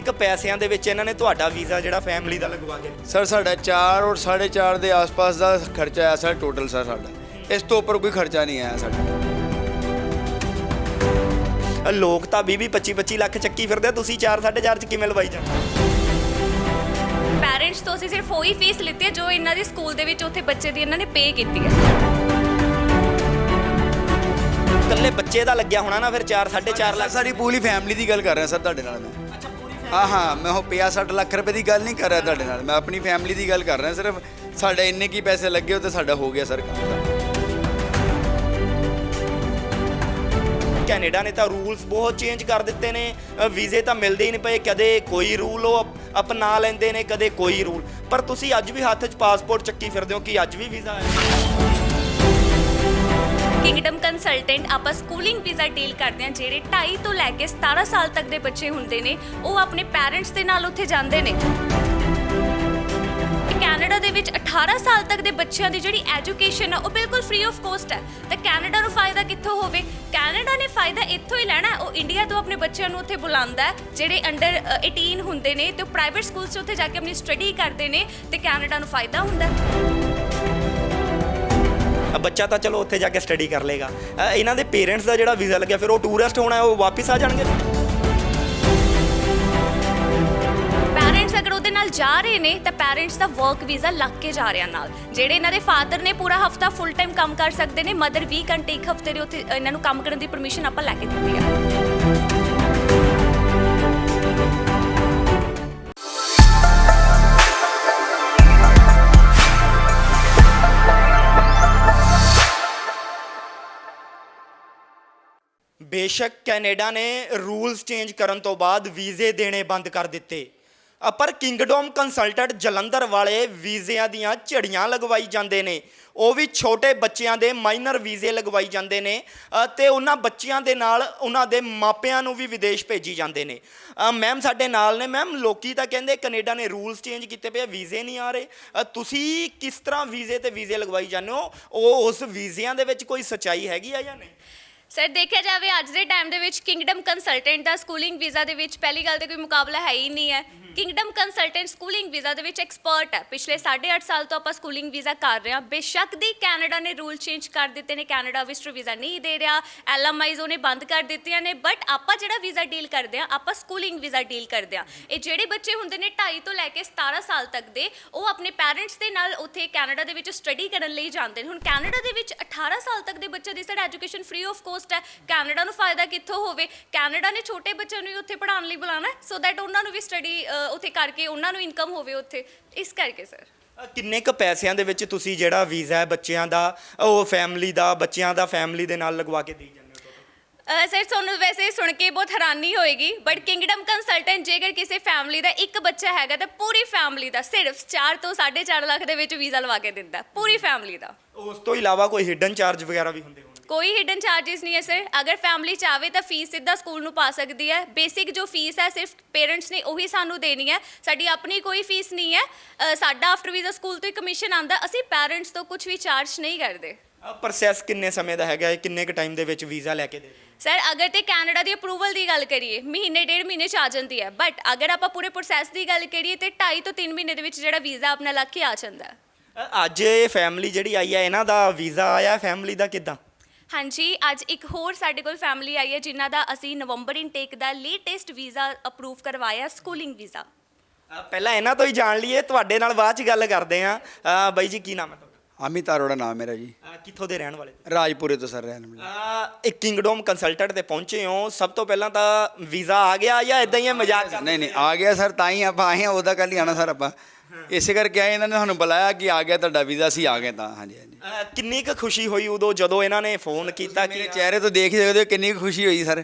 ਕਿੰਨੇ ਕ ਪੈਸਿਆਂ ਦੇ ਵਿੱਚ ਇਹਨਾਂ ਨੇ ਤੁਹਾਡਾ ਵੀਜ਼ਾ ਜਿਹੜਾ ਫੈਮਿਲੀ ਦਾ ਲਗਵਾ ਕੇ? ਸਰ ਸਾਡਾ 4 ਔਰ 4.5 ਦੇ ਆਸ-ਪਾਸ ਦਾ ਖਰਚਾ ਆਇਆ ਸਰ ਟੋਟਲ ਸਰ ਸਾਡਾ। ਇਸ ਤੋਂ ਉੱਪਰ ਕੋਈ ਖਰਚਾ ਨਹੀਂ ਆਇਆ ਸਾਡਾ। ਅ, ਲੋਕ ਤਾਂ 20 25 25 ਲੱਖ ਚੱਕੀ ਫਿਰਦੇ ਆ। ਤੁਸੀਂ 4 4.5 ਚ ਕਿਵੇਂ ਲਵਾਈ ਜਾਂਦੇ? ਪੈਰੈਂਟਸ ਤੋਂ ਅਸੀਂ ਸਿਰਫ ਉਹੀ ਫੀਸ ਲਿੱਤੀ ਹੈ ਜੋ ਇਹਨਾਂ ਦੀ ਸਕੂਲ ਦੇ ਵਿੱਚ ਉੱਥੇ ਬੱਚੇ ਦੀ ਇਹਨਾਂ ਨੇ ਪੇ ਕੀਤੀ ਹੈ। ਇਕੱਲੇ ਬੱਚੇ ਦਾ ਲੱਗਿਆ ਹੋਣਾ ਨਾ ਫਿਰ 4 4.5 ਲੱਖ? ਸਾਡੀ ਪੂਰੀ ਫੈਮਿਲੀ ਦੀ ਗੱਲ ਕਰ ਰਿਹਾ ਸਰ ਤੁਹਾਡੇ ਨਾਲ ਮੈਂ। ਹਾਂ ਹਾਂ, ਮੈਂ ਉਹ 50 60 ਲੱਖ ਰੁਪਏ ਦੀ ਗੱਲ ਨਹੀਂ ਕਰ ਰਿਹਾ ਤੁਹਾਡੇ ਨਾਲ। ਮੈਂ ਆਪਣੀ ਫੈਮਿਲੀ ਦੀ ਗੱਲ ਕਰ ਰਿਹਾ, ਸਿਰਫ ਸਾਡੇ ਇੰਨੇ ਕੀ ਪੈਸੇ ਲੱਗੇ ਉਹ ਤੇ ਸਾਡਾ ਹੋ ਗਿਆ ਸਰ ਕੰਮ ਦਾ ਕੈਨੇਡਾ ਨੇ ਤਾਂ ਰੂਲਸ ਬਹੁਤ ਚੇਂਜ ਕਰ ਦਿੱਤੇ ਨੇ। ਵੀਜ਼ੇ ਤਾਂ ਮਿਲਦੇ ਹੀ ਨਹੀਂ ਪਏ, ਕਦੇ ਕੋਈ ਰੂਲ ਉਹ ਅਪ- ਅਪਣਾ ਲੈਂਦੇ ਨੇ, ਕਦੇ ਕੋਈ ਰੂਲ। ਪਰ ਤੁਸੀਂ ਅੱਜ ਵੀ ਹੱਥ 'ਚ ਪਾਸਪੋਰਟ ਚੱਕੀ ਫਿਰਦੇ ਹੋ ਕਿ ਅੱਜ ਵੀ ਵੀਜ਼ਾ ਹੈ ਕਿੰਗਡਮ ਕੰਸਲਟੈਂਟ ਆਪਾਂ ਸਕੂਲਿੰਗ ਵੀਜ਼ਾ ਡੀਲ ਕਰਦੇ ਹਾਂ, ਜਿਹੜੇ 2.5 ਤੋਂ ਲੈ ਕੇ 17 ਸਾਲ ਤੱਕ ਦੇ ਬੱਚੇ ਹੁੰਦੇ ਨੇ, ਉਹ ਆਪਣੇ ਪੈਰੈਂਟਸ ਦੇ ਨਾਲ ਉੱਥੇ ਜਾਂਦੇ ਨੇ। ਕੈਨੇਡਾ ਦੇ ਵਿੱਚ 18 ਸਾਲ ਤੱਕ ਦੇ ਬੱਚਿਆਂ ਦੀ ਜਿਹੜੀ ਐਜੂਕੇਸ਼ਨ ਆ, ਉਹ ਬਿਲਕੁਲ ਫ੍ਰੀ ਆਫ ਕੋਸਟ ਹੈ ਤਾਂ ਕੈਨੇਡਾ ਨੂੰ ਫਾਇਦਾ ਕਿੱਥੋਂ ਹੋਵੇ? ਕੈਨੇਡਾ ਨੇ ਫਾਇਦਾ ਇੱਥੋਂ ਹੀ ਲੈਣਾ, ਉਹ ਇੰਡੀਆ ਤੋਂ ਆਪਣੇ ਬੱਚਿਆਂ ਨੂੰ ਉੱਥੇ ਬੁਲਾਉਂਦਾ ਹੈ, ਜਿਹੜੇ ਅੰਡਰ 18 ਹੁੰਦੇ ਨੇ ਤੇ ਉਹ ਪ੍ਰਾਈਵੇਟ ਸਕੂਲ 'ਚ ਉੱਥੇ ਜਾ ਕੇ ਆਪਣੀ ਸਟੱਡੀ ਕਰਦੇ ਨੇ ਤੇ ਕੈਨੇਡਾ ਨੂੰ ਫਾਇਦਾ ਹੁੰਦਾ ਹੈ। ਬੱਚਾ ਤਾਂ ਚਲੋ ਉੱਥੇ ਜਾ ਕੇ ਸਟੱਡੀ ਕਰ ਲੇਗਾ ਅ, ਇਹਨਾਂ ਦੇ ਪੇਰੈਂਟਸ ਦਾ ਜਿਹੜਾ ਵੀਜ਼ਾ ਲੱਗਿਆ ਫਿਰ ਉਹ ਟੂਰਿਸਟ ਹੋਣਾ ਹੈ, ਉਹ ਵਾਪਸ ਆ ਜਾਣਗੇ? ਪੈਰੈਂਟਸ ਅਗਰ ਉਹਦੇ ਨਾਲ ਜਾ ਰਹੇ ਨੇ ਤਾਂ ਪੈਰੈਂਟਸ ਦਾ ਵਰਕ ਵੀਜ਼ਾ ਲੱਗ ਕੇ ਜਾ ਰਿਹਾ ਨਾਲ। ਜਿਹੜੇ ਇਹਨਾਂ ਦੇ ਫਾਦਰ ਨੇ ਪੂਰਾ ਹਫਤਾ ਫੁੱਲ ਟਾਈਮ ਕੰਮ ਕਰ ਸਕਦੇ ਨੇ ਮਦਰ 20 ਘੰਟੇ ਇੱਕ ਹਫ਼ਤੇ ਦੇ ਉੱਥੇ ਇਹਨਾਂ ਨੂੰ ਕੰਮ ਕਰਨ ਦੀ ਪਰਮਿਸ਼ਨ ਆਪਾਂ ਲੈ ਕੇ ਦਿੱਤੀ ਆ ਬੇਸ਼ੱਕ ਕੈਨੇਡਾ ਨੇ ਰੂਲਸ ਚੇਂਜ ਕਰਨ ਤੋਂ ਬਾਅਦ ਵੀਜ਼ੇ ਦੇਣੇ ਬੰਦ ਕਰ ਦਿੱਤੇ। ਪਰ ਕਿੰਗਡਮ ਕੰਸਲਟੈਂਟ ਜਲੰਧਰ ਵਾਲੇ ਵੀਜ਼ਿਆਂ ਦੀਆਂ ਝੜੀਆਂ ਲਗਵਾਈ ਜਾਂਦੇ ਨੇ। ਉਹ ਵੀ ਛੋਟੇ ਬੱਚਿਆਂ ਦੇ ਮਾਈਨਰ ਵੀਜ਼ੇ ਲਗਵਾਈ ਜਾਂਦੇ ਨੇ ਅ, ਤੇ ਉਹਨਾਂ ਬੱਚਿਆਂ ਦੇ ਨਾਲ ਉਹਨਾਂ ਦੇ ਮਾਪਿਆਂ ਨੂੰ ਵੀ ਵਿਦੇਸ਼ ਭੇਜੀ ਜਾਂਦੇ ਨੇ। ਮੈਮ ਸਾਡੇ ਨਾਲ ਨੇ ਮੈਮ ਲੋਕੀ ਤਾਂ ਕਹਿੰਦੇ ਕੈਨੇਡਾ ਨੇ ਰੂਲਸ ਚੇਂਜ ਕੀਤੇ ਪਏ ਆ, ਵੀਜ਼ੇ ਨਹੀਂ ਆ ਰਹੇ। ਤੁਸੀਂ ਕਿਸ ਤਰ੍ਹਾਂ ਵੀਜ਼ੇ ਤੇ ਵੀਜ਼ੇ ਲਗਵਾਈ ਜਾਂਦੇ ਹੋ? ਉਹ ਉਸ ਵੀਜ਼ਿਆਂ ਦੇ ਵਿੱਚ ਕੋਈ ਸੱਚਾਈ ਹੈਗੀ ਆ ਜਾਂ ਨਹੀਂ? ਸਰ ਦੇਖਿਆ ਜਾਵੇ ਅੱਜ ਦੇ ਟਾਈਮ ਦੇ ਵਿੱਚ ਕਿੰਗਡਮ ਕੰਸਲਟੈਂਟ ਦਾ ਸਕੂਲਿੰਗ ਵੀਜ਼ਾ ਦੇ ਵਿੱਚ ਪਹਿਲੀ ਗੱਲ ਤੇ ਕੋਈ ਮੁਕਾਬਲਾ ਹੈ ਹੀ ਨਹੀਂ ਹੈ। ਕਿੰਗਡਮ ਕੰਸਲਟੈਂਟ ਸਕੂਲਿੰਗ ਵੀਜ਼ਾ ਦੇ ਵਿੱਚ ਐਕਸਪਰਟ ਹੈ। ਪਿਛਲੇ 8.5 ਸਾਲ ਤੋਂ ਆਪਾਂ ਸਕੂਲਿੰਗ ਵੀਜ਼ਾ ਕਰ ਰਹੇ ਹਾਂ। ਬੇਸ਼ੱਕ ਦੀ ਕੈਨੇਡਾ ਨੇ ਰੂਲ ਚੇਂਜ ਕਰ ਦਿੱਤੇ ਨੇ। ਕੈਨੇਡਾ ਵਿਜ਼ਟਰ ਵੀਜ਼ਾ ਨਹੀਂ ਦੇ ਰਿਹਾ। ਐਲਐਮਆਈਜ਼ ਉਹਨੇ ਬੰਦ ਕਰ ਦਿੱਤੀਆਂ ਨੇ। ਬਟ ਆਪਾਂ ਜਿਹੜਾ ਵੀਜ਼ਾ ਡੀਲ ਕਰਦੇ ਹਾਂ, ਆਪਾਂ ਸਕੂਲਿੰਗ ਵੀਜ਼ਾ ਡੀਲ ਕਰਦੇ ਹਾਂ। ਇਹ ਜਿਹੜੇ ਬੱਚੇ ਹੁੰਦੇ ਨੇ 2.5 ਤੋਂ ਲੈ ਕੇ 17 ਸਾਲ ਤੱਕ ਦੇ, ਉਹ ਆਪਣੇ ਪੈਰੈਂਟਸ ਦੇ ਨਾਲ ਉੱਥੇ ਕੈਨੇਡਾ ਦੇ ਵਿੱਚ ਸਟੱਡੀ ਕਰਨ ਲਈ ਜਾਂਦੇ ਨੇ। ਹੁਣ ਕੈਨੇਡਾ ਦੇ ਵਿੱਚ 18 ਸਾਲ ਤੱਕ ਦੇ ਬੱਚੇ ਦੀ ਸਾਡਾ ਐਜੂਕੇਸ਼ਨ ਫ੍ਰੀ ਆਫ ਕੋਸਟ ਹੈ। ਕੈਨੇਡਾ ਨੂੰ ਫਾਇਦਾ ਕਿੱਥੋਂ ਹੋਵੇ? ਕੈਨੇਡਾ ਨੇ ਛੋਟੇ ਬੱਚਿਆਂ ਨੂੰ ਵੀ ਉੱਥੇ ਪੜ੍ਹਾਉਣ ਲਈ ਬੁਲਾਣਾ ਸੋ ਦੈਟ ਉਹਨਾਂ ਨੂੰ ਵੀ ਸਟੱਡੀ ਉੱਥੇ ਕਰਕੇ ਉਹਨਾਂ ਨੂੰ ਇਨਕਮ ਹੋਵੇ ਉੱਥੇ। ਇਸ ਕਰਕੇ ਸਰ ਅ, ਕਿੰਨੇ ਕ ਪੈਸਿਆਂ ਦੇ ਵਿੱਚ ਤੁਸੀਂ ਜਿਹੜਾ ਵੀਜ਼ਾ ਹੈ ਬੱਚਿਆਂ ਦਾ ਉਹ ਫੈਮਿਲੀ ਦਾ ਬੱਚਿਆਂ ਦਾ ਫੈਮਿਲੀ ਦੇ ਨਾਲ ਲਗਵਾ ਕੇ ਦੇਈ ਜਾਂਦੇ ਹੋ ਸਰ ਤੁਹਾਨੂੰ ਵੈਸੇ ਸੁਣ ਕੇ ਬਹੁਤ ਹੈਰਾਨੀ ਹੋਏਗੀ ਬਟ ਕਿੰਗਡਮ ਕੰਸਲਟੈਂਟ ਜੇਕਰ ਕਿਸੇ ਫੈਮਿਲੀ ਦਾ ਇੱਕ ਬੱਚਾ ਹੈਗਾ ਤਾਂ ਪੂਰੀ ਫੈਮਿਲੀ ਦਾ ਸਿਰਫ 4 ਤੋਂ 4.5 ਲੱਖ ਦੇ ਵਿੱਚ ਵੀਜ਼ਾ ਲਵਾ ਕੇ ਦਿੰਦਾ ਪੂਰੀ ਫੈਮਿਲੀ ਦਾ। ਉਸ ਤੋਂ ਇਲਾਵਾ ਕੋਈ ਹਿਡਨ ਚਾਰਜ ਵਗੈਰਾ ਵੀ ਹੁੰਦੇ ਕੋਈ ਹਿਡਨ ਚਾਰजेस ਨਹੀਂ ਹੈ ਸਰ ਅਗਰ ਫੈਮਿਲੀ ਚਾਹਵੇ ਤਾਂ ਫੀਸ ਸਿੱਧਾ ਸਕੂਲ ਨੂੰ ਪਾ ਸਕਦੀ ਹੈ। ਬੇਸਿਕ ਜੋ ਫੀਸ ਹੈ ਸਿਰਫ ਪੇਰੈਂਟਸ ਨੇ ਉਹੀ ਸਾਨੂੰ ਦੇਣੀ ਹੈ। ਸਾਡੀ ਆਪਣੀ ਕੋਈ ਫੀਸ ਨਹੀਂ ਹੈ। ਅ, ਸਾਡਾ ਆਫਟਰ ਵੀਜ਼ਾ ਸਕੂਲ ਤੋਂ ਹੀ ਕਮਿਸ਼ਨ ਆਂਦਾ ਅਸੀਂ ਪੈਰੈਂਟਸ ਤੋਂ ਕੁਝ ਵੀ ਚਾਰਜ ਨਹੀਂ ਕਰਦੇ। ਪ੍ਰੋਸੈਸ ਕਿੰਨੇ ਸਮੇਂ ਦਾ ਹੈਗਾ ਹੈ? ਕਿੰਨੇ ਕ ਟਾਈਮ ਦੇ ਵਿੱਚ ਵੀਜ਼ਾ ਲੈ ਕੇ ਦੇ ਦਿੰਦੇ? ਸਰ ਅਗਰ ਤੇ ਕੈਨੇਡਾ ਦੀ ਅਪਰੂਵਲ ਦੀ ਗੱਲ ਕਰੀਏ ਮਹੀਨੇ ਡੇਢ ਮਹੀਨੇ ਚ ਆ ਜਾਂਦੀ ਹੈ। ਬਟ ਅਗਰ ਆਪਾਂ ਪੂਰੇ ਪ੍ਰੋਸੈਸ ਦੀ ਗੱਲ ਕਰੀਏ ਤੇ 2.5 ਤੋਂ 3 ਮਹੀਨੇ ਦੇ ਵਿੱਚ ਜਿਹੜਾ ਵੀਜ਼ਾ ਆਪਣਾ ਲੱਗ ਕੇ ਆ ਜਾਂਦਾ। ਹੈ ਅ, ਅੱਜ ਇਹ ਫੈਮਿਲੀ ਜਿਹੜੀ ਆਈ ਹੈ ਇਹਨਾਂ ਦਾ ਵੀਜ਼ਾ ਆਇਆ? ਫੈਮਿਲੀ ਦਾ ਕਿਦਾਂ? ਹਾਂਜੀ ਅੱਜ ਇੱਕ ਹੋਰ ਸਾਡੇ ਕੋਲ ਫੈਮਿਲੀ ਆਈ ਹੈ ਜਿਨ੍ਹਾਂ ਦਾ ਅਸੀਂ ਨਵੰਬਰ ਇਨਟੇਕ ਦਾ ਲੇਟੈਸਟ ਵੀਜ਼ਾ ਅਪਰੂਵ ਕਰਵਾਇਆ ਸਕੂਲਿੰਗ ਵੀਜ਼ਾ ਪਹਿਲਾਂ ਇਹਨਾਂ ਤੋਂ ਹੀ ਜਾਣ ਲਈਏ ਤੁਹਾਡੇ ਨਾਲ ਬਾਅਦ ਚ ਗੱਲ ਕਰਦੇ ਆ ਬਾਈ ਜੀ ਕੀ ਨਾਮ ਹੈ ਤੁਹਾਡਾ? ਅਮਿਤ ਅਰੋੜਾ ਨਾਮ ਮੇਰਾ ਜੀ। ਅ, ਕਿੱਥੋਂ ਦੇ ਰਹਿਣ ਵਾਲੇ? ਰਾਜਪੁਰੇ ਤੋਂ ਸਰ ਰਹਿਣ ਵਾਲਾ। ਅ, ਇੱਕ ਕਿੰਗਡਮ ਕੰਸਲਟੈਂਟ ਤੇ ਪਹੁੰਚੇ ਹੋ। ਸਭ ਤੋਂ ਪਹਿਲਾਂ ਤਾਂ ਵੀਜ਼ਾ ਆ ਗਿਆ ਜਾਂ ਇਦਾਂ ਹੀ ਹੈ ਮਜ਼ਾਕ ਕਰ ਨਹੀਂ ਨਹੀਂ ਆ ਗਿਆ ਸਰ ਤਾਂ ਹੀ ਆਪਾਂ ਆਏ ਹਾਂ ਉਹਦਾ ਕੱਲ ਹੀ ਆਣਾ ਸਰ ਆਪਾਂ। ਇਸੇ ਕਰਕੇ ਆਏ ਇਹਨਾਂ ਨੇ ਸਾਨੂੰ ਬੁਲਾਇਆ ਕਿ ਆ ਗਿਆ ਤੁਹਾਡਾ ਵੀਜ਼ਾ ਅਸੀਂ ਆ ਗਏ ਤਾਂ। ਹਾਂਜੀ ਹਾਂਜੀ। ਕਿੰਨੀ ਕੁ ਖੁਸ਼ੀ ਹੋਈ ਉਦੋਂ ਜਦੋਂ ਇਹਨਾਂ ਨੇ ਫੋਨ ਕੀਤਾ ਮੇਰੇ ਕਿ ਚਿਹਰੇ ਤੋਂ ਦੇਖ ਹੀ ਸਕਦੇ ਹੋ ਕਿੰਨੀ ਕੁ ਖੁਸ਼ੀ ਹੋਈ ਸਰ।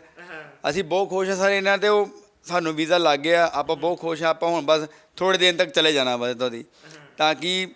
ਅਸੀਂ ਬਹੁਤ ਖੁਸ਼ ਹਾਂ ਸਰ ਇਹਨਾਂ ਤੇ ਉਹ ਸਾਨੂੰ ਵੀਜ਼ਾ ਲੱਗ ਗਿਆ। ਆਪਾਂ ਬਹੁਤ ਖੁਸ਼ ਹਾਂ ਆਪਾਂ ਹੁਣ ਬਸ ਥੋੜੇ ਦਿਨ ਤੱਕ ਚਲੇ ਜਾਣਾ ਬਸ ਤੁਹਾਡੀ ਤਾਂ ਕਿ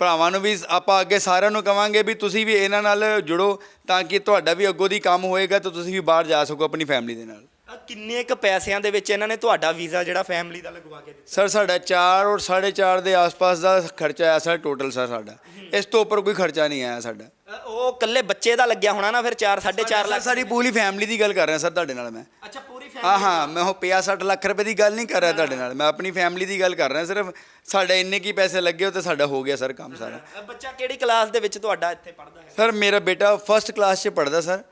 ਭਰਾਵਾਂ ਨੂੰ ਵੀ ਆਪਾਂ ਅੱਗੇ ਸਾਰਿਆਂ ਨੂੰ ਕਵਾਂਗੇ ਵੀ ਤੁਸੀਂ ਵੀ ਇਹਨਾਂ ਨਾਲ ਜੁੜੋ ਤਾਂ ਕਿ ਤੁਹਾਡਾ ਵੀ ਅੱਗੋਂ ਦੀ ਕੰਮ ਹੋਏਗਾ ਤਾਂ ਤੁਸੀਂ ਵੀ ਬਾਹਰ ਜਾ ਸਕੋ ਆਪਣੀ ਫੈਮਿਲੀ ਦੇ ਨਾਲ। ਅ, ਕਿੰਨੇ ਕ ਪੈਸਿਆਂ ਦੇ ਵਿੱਚ ਇਹਨਾਂ ਨੇ ਤੁਹਾਡਾ ਵੀਜ਼ਾ ਜਿਹੜਾ ਫੈਮਿਲੀ ਦਾ ਲਗਵਾ ਕੇ ਦਿੱਤਾ? ਸਰ ਸਾਡਾ 4 ਔਰ 4.5 ਦੇ ਆਸ-ਪਾਸ ਦਾ ਖਰਚਾ ਆਇਆ ਸਰ ਟੋਟਲ ਸਰ ਸਾਡਾ। ਇਸ ਤੋਂ ਉੱਪਰ ਕੋਈ ਖਰਚਾ ਨਹੀਂ ਆਇਆ ਸਾਡਾ। ਅ, ਉਹ ਇਕੱਲੇ ਬੱਚੇ ਦਾ ਲੱਗਿਆ ਹੋਣਾ ਨਾ ਫਿਰ 4 4.5 ਸਰ ਲੱਖ ਸਾਡੀ ਪੂਰੀ ਫੈਮਿਲੀ ਦੀ ਗੱਲ ਕਰ ਰਿਹਾ ਸਰ ਤੁਹਾਡੇ ਨਾਲ ਮੈਂ। ਅੱਛਾ ਪੂਰੀ ਹਾਂ ਹਾਂ ਮੈਂ ਉਹ 50 60 ਲੱਖ ਰੁਪਏ ਦੀ ਗੱਲ ਨਹੀਂ ਕਰ ਰਿਹਾ ਤੁਹਾਡੇ ਨਾਲ। ਮੈਂ ਆਪਣੀ ਫੈਮਿਲੀ ਦੀ ਗੱਲ ਕਰ ਰਿਹਾ ਸਿਰਫ ਸਾਡੇ ਇੰਨੇ ਕੀ ਪੈਸੇ ਲੱਗੇ ਉਹ ਤੇ ਸਾਡਾ ਹੋ ਗਿਆ ਸਰ ਕੰਮ ਸਾਰਾ। ਅ, ਬੱਚਾ ਕਿਹੜੀ ਕਲਾਸ ਦੇ ਵਿੱਚ ਤੁਹਾਡਾ ਇੱਥੇ ਪੜਦਾ ਹੈ? ਸਰ ਮੇਰਾ ਬੇਟਾ ਫਸਟ ਕਲਾਸ 'ਚ ਪੜਦਾ ਸਰ।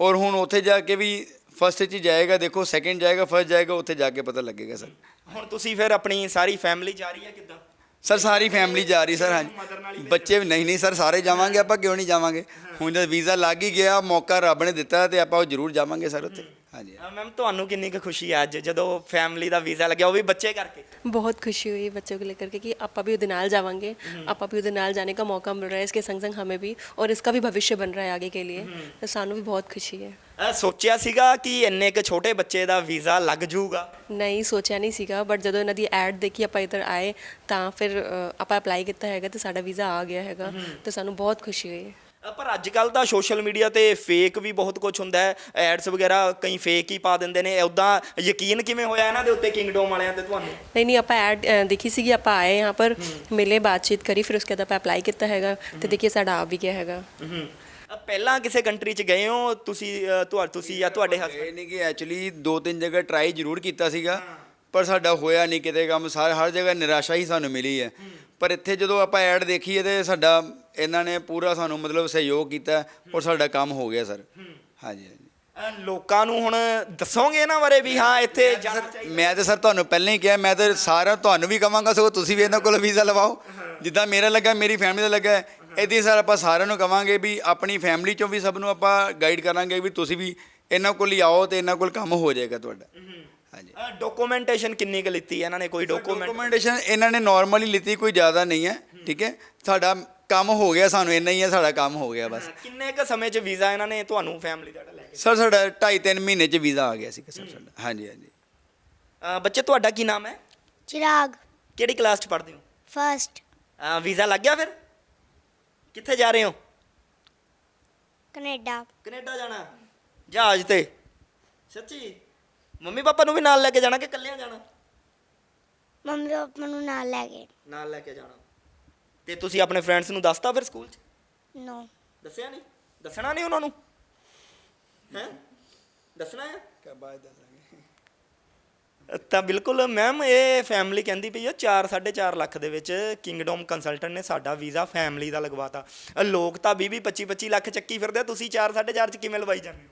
ਔਰ ਹੁਣ ਉੱਥੇ ਜਾ ਕੇ ਵੀ ਫਸਟ 'ਚ ਹੀ ਜਾਏਗਾ ਦੇਖੋ ਸੈਕਿੰਡ ਜਾਏਗਾ ਫਸਟ ਜਾਏਗਾ ਉੱਥੇ ਜਾ ਕੇ ਪਤਾ ਲੱਗੇਗਾ ਸਰ। ਹੁਣ ਤੁਸੀਂ ਫਿਰ ਆਪਣੀ ਸਾਰੀ ਫੈਮਿਲੀ ਜਾ ਰਹੀ ਹੈ ਕਿੱਦਾਂ? ਸਰ ਸਾਰੀ ਫੈਮਿਲੀ ਜਾ ਰਹੀ ਸਰ ਹਾਂਜੀ। ਬੱਚੇ ਵੀ ਨਹੀਂ ਨਹੀਂ ਸਰ ਸਾਰੇ ਜਾਵਾਂਗੇ ਆਪਾਂ ਕਿਉਂ ਨਹੀਂ ਜਾਵਾਂਗੇ? ਹੁਣ ਜਦ ਵੀਜ਼ਾ ਲੱਗ ਹੀ ਗਿਆ ਮੌਕਾ ਰੱਬ ਨੇ ਦਿੱਤਾ ਤੇ ਆਪਾਂ ਉਹ ਜ਼ਰੂਰ ਜਾਵਾਂਗੇ ਸਰ ਉੱਥੇ। ਹਾਂਜੀ ਮੈਮ ਤੁਹਾਨੂੰ ਕਿੰਨੀ ਕੁ ਖੁਸ਼ੀ ਹੈ ਅੱਜ ਜਦੋਂ ਫੈਮਿਲੀ ਦਾ ਵੀਜ਼ਾ ਲੱਗਿਆ ਉਹ ਵੀ ਬੱਚੇ ਕਰਕੇ बहुत खुशी हुई बच्चों को लेकर के कि आपा भी उदनाल जाएंगे आपा भी उदनाल जाने का मौका मिल रहा है इसके संग संग हमें भी और इसका भी भविष्य बन रहा है आगे के लिए तो सानू भी बहुत खुशी है ਅ, ਸੋਚਿਆ ਸੀਗਾ ਕਿ ਇੰਨੇ ਕੁ ਛੋਟੇ ਬੱਚੇ ਦਾ ਵੀਜ਼ਾ ਲੱਗ ਜਾਊਗਾ ਨਹੀਂ ਸੋਚਿਆ ਨਹੀਂ ਸੀਗਾ ਬਟ ਜਦੋਂ ਇਹਨਾਂ ਦੀ ਐਡ ਦੇਖੀ ਆਪਾਂ ਇੱਧਰ ਆਏ ਤਾਂ ਫਿਰ ਅ, ਆਪਾਂ ਅਪਲਾਈ ਕੀਤਾ ਹੈਗਾ ਤੇ ਸਾਡਾ ਵੀਜ਼ਾ ਆ ਗਿਆ ਹੈਗਾ ਤੇ ਸਾਨੂੰ ਬਹੁਤ ਖੁਸ਼ੀ ਹੋਈ ਅ, ਪਰ ਅੱਜ ਕੱਲ ਦਾ ਸੋਸ਼ਲ ਮੀਡੀਆ ਤੇ ਫੇਕ ਵੀ ਬਹੁਤ ਕੁਝ ਹੁੰਦਾ ਹੈ। ਐਡਸ ਵਗੈਰਾ ਕਈ ਫੇਕ ਹੀ ਪਾ ਦਿੰਦੇ ਨੇ। ਉਦਾਂ ਯਕੀਨ ਕਿਵੇਂ ਹੋਇਆ ਇਹਨਾਂ ਦੇ ਉੱਤੇ ਕਿੰਗਡਮ ਵਾਲਿਆਂ ਤੇ ਤੁਹਾਨੂੰ? ਨਹੀਂ ਨਹੀਂ ਆਪਾਂ ਐਡ ਦੇਖੀ ਸੀਗੀ ਆਪਾਂ ਆਏ ਯਹਾਂ ਪਰ ਮਿਲੇ ਬਾਤਚੀਤ ਕਰੀ ਫਿਰ ਉਸਕੇ ਆਪਾਂ ਅਪਲਾਈ ਕੀਤਾ ਹੈਗਾ ਤੇ ਦੇਖੀਏ ਸਾਡਾ ਆ ਵੀ ਗਿਆ ਹੈਗਾ। ਪਹਿਲਾਂ ਕਿਸੇ ਕੰਟਰੀ ਚ ਗਏ ਹੋ? ਤੁਸੀਂ ਤੁਸੀਂ ਜਾਂ ਤੁਹਾਡੇ ਹਸਬੰਦ ਨਹੀਂ ਕਿ ਐਕਚੁਅਲੀ ਦੋ ਤਿੰਨ ਜਗ੍ਹਾ ਟਰਾਈ ਜ਼ਰੂਰ ਕੀਤਾ ਸੀਗਾ ਪਰ ਸਾਡਾ ਹੋਇਆ ਨਹੀਂ ਕਿਤੇ ਕੰਮ। ਸਾਰ ਹਰ ਜਗ੍ਹਾ ਨਿਰਾਸ਼ਾ ਹੀ ਸਾਨੂੰ ਮਿਲੀ ਹੈ। ਪਰ ਇੱਥੇ ਜਦੋਂ ਆਪਾਂ ਐਡ ਦੇਖੀਏ ਤੇ ਸਾਡਾ ਇਹਨਾਂ ਨੇ ਪੂਰਾ ਸਾਨੂੰ ਮਤਲਬ ਸਹਿਯੋਗ ਕੀਤਾ ਔਰ ਸਾਡਾ ਕੰਮ ਹੋ ਗਿਆ ਸਰ। ਹਾਂਜੀ ਹਾਂਜੀ। ਲੋਕਾਂ ਨੂੰ ਹੁਣ ਦੱਸੋਗੇ ਇਹਨਾਂ ਬਾਰੇ ਵੀ? ਹਾਂ ਇੱਥੇ ਜਾਣਾ ਚਾਹੀਦਾ। ਮੈਂ ਤਾਂ ਸਰ ਤੁਹਾਨੂੰ ਪਹਿਲਾਂ ਹੀ ਕਿਹਾ ਮੈਂ ਤਾਂ ਸਾਰਾ ਤੁਹਾਨੂੰ ਵੀ ਕਵਾਂਗਾ ਸਗੋਂ ਤੁਸੀਂ ਵੀ ਇਹਨਾਂ ਕੋਲ ਵੀਜ਼ਾ ਲਵਾਓ। ਜਿੱਦਾਂ ਮੇਰਾ ਲੱਗਾ ਮੇਰੀ ਫੈਮਿਲੀ ਦਾ ਲੱਗਾ ਇਦਾਂ ਸਰ ਆਪਾਂ ਸਾਰਿਆਂ ਨੂੰ ਕਵਾਂਗੇ ਵੀ ਆਪਣੀ ਫੈਮਿਲੀ ਚੋਂ ਵੀ ਸਭ ਨੂੰ ਆਪਾਂ ਗਾਈਡ ਕਰਾਂਗੇ ਵੀ ਤੁਸੀਂ ਵੀ ਇਹਨਾਂ ਕੋਲ ਹੀ ਆਓ ਤੇ ਇਹਨਾਂ ਕੋਲ ਕੰਮ ਹੋ ਜਾਏਗਾ ਤੁਹਾਡਾ। ਹਾਂਜੀ। ਡਾਕੂਮੈਂਟੇਸ਼ਨ ਕਿੰਨੀ ਕੁ ਲਿੱਤੀ ਹੈ? ਇਹਨਾਂ ਨੇ ਕੋਈ ਡਾਕੂਮੈਂਟ ਡਾਕੂਮੈਂਟੇਸ਼ਨ ਇਹਨਾਂ ਨੇ ਨਾਰਮਲੀ ਲਿੱਤੀ ਕੋਈ ਜ਼ਿਆਦਾ ਨਹੀਂ ਹੈ। ਠੀਕ ਹੈ? ਸਾਡਾ ਕੰਮ ਹੋ ਗਿਆ ਸਾਨੂੰ ਇੰਨਾ ਹੀ ਹੈ ਸਾਡਾ ਕੰਮ ਹੋ ਗਿਆ ਬਸ। ਕਿੰਨੇ ਕ ਸਮੇਂ ਚ ਵੀਜ਼ਾ ਇਹਨਾਂ ਨੇ ਤੁਹਾਨੂੰ ਫੈਮਿਲੀ ਦਾ ਲੈ ਕੇ ਸਰ ਸਾਡਾ 2.5 3 ਮਹੀਨੇ ਚ ਵੀਜ਼ਾ ਆ ਗਿਆ ਸੀ ਸਰ ਸਾਡਾ। ਹਾਂਜੀ ਹਾਂਜੀ। ਬੱਚੇ ਤੁਹਾਡਾ ਕੀ ਨਾਮ ਹੈ? ਚਿਰਾਗ। ਕਿਹੜੀ ਕਲਾਸ ਚ ਪੜ੍ਹਦੇ ਹੋ? ਫਰਸਟ ਵੀਜ਼ਾ ਲੱਗ ਗਿਆ ਫਿਰ? ਕਿੱਥੇ ਜਾ ਰਹੇ ਹੋ? ਕੈਨੇਡਾ। ਕੈਨੇਡਾ ਜਾਣਾ। ਜਹਾਜ਼ ਤੇ। ਸੱਚੀ? ਮੰਮੀ ਪਾਪਾ ਨੂੰ ਵੀ ਨਾਲ ਲੈ ਕੇ ਜਾਣਾ ਕਿ ਇਕੱਲਿਆਂ ਜਾਣਾ? ਮੰਮੀ ਪਾਪਾ ਨੂੰ ਨਾਲ ਲੈ ਗਏ ਨਾਲ ਲੈ ਕੇ ਜਾਣਾ। ਤੇ ਤੁਸੀਂ ਆਪਣੇ ਫਰੈਂਡਸ ਨੂੰ ਦੱਸਤਾ ਫਿਰ ਸਕੂਲ 'ਚ? ਨੋ ਦੱਸਿਆ ਨਹੀਂ? ਦੱਸਣਾ ਨਹੀਂ ਉਹਨਾਂ ਨੂੰ? ਹੈ? ਦੱਸਣਾ ਹੈ? ਤਾਂ ਬਿਲਕੁਲ ਮੈਮ ਇਹ ਫੈਮਿਲੀ ਕਹਿੰਦੀ ਪਈ ਆ 4 4.5 ਲੱਖ ਦੇ ਵਿੱਚ ਕਿੰਗਡਮ ਕੰਸਲਟੈਂਟ ਨੇ ਸਾਡਾ ਵੀਜ਼ਾ ਫੈਮਿਲੀ ਦਾ ਲਗਵਾਤਾ। ਲੋਕ ਤਾਂ 20 20 25 25 ਲੱਖ ਚੱਕੀ ਫਿਰਦੇ ਆ, ਤੁਸੀਂ 4 4.5 ਚ ਕਿਵੇਂ ਲਵਾਈ ਜਾਂਦੇ ਹੋ?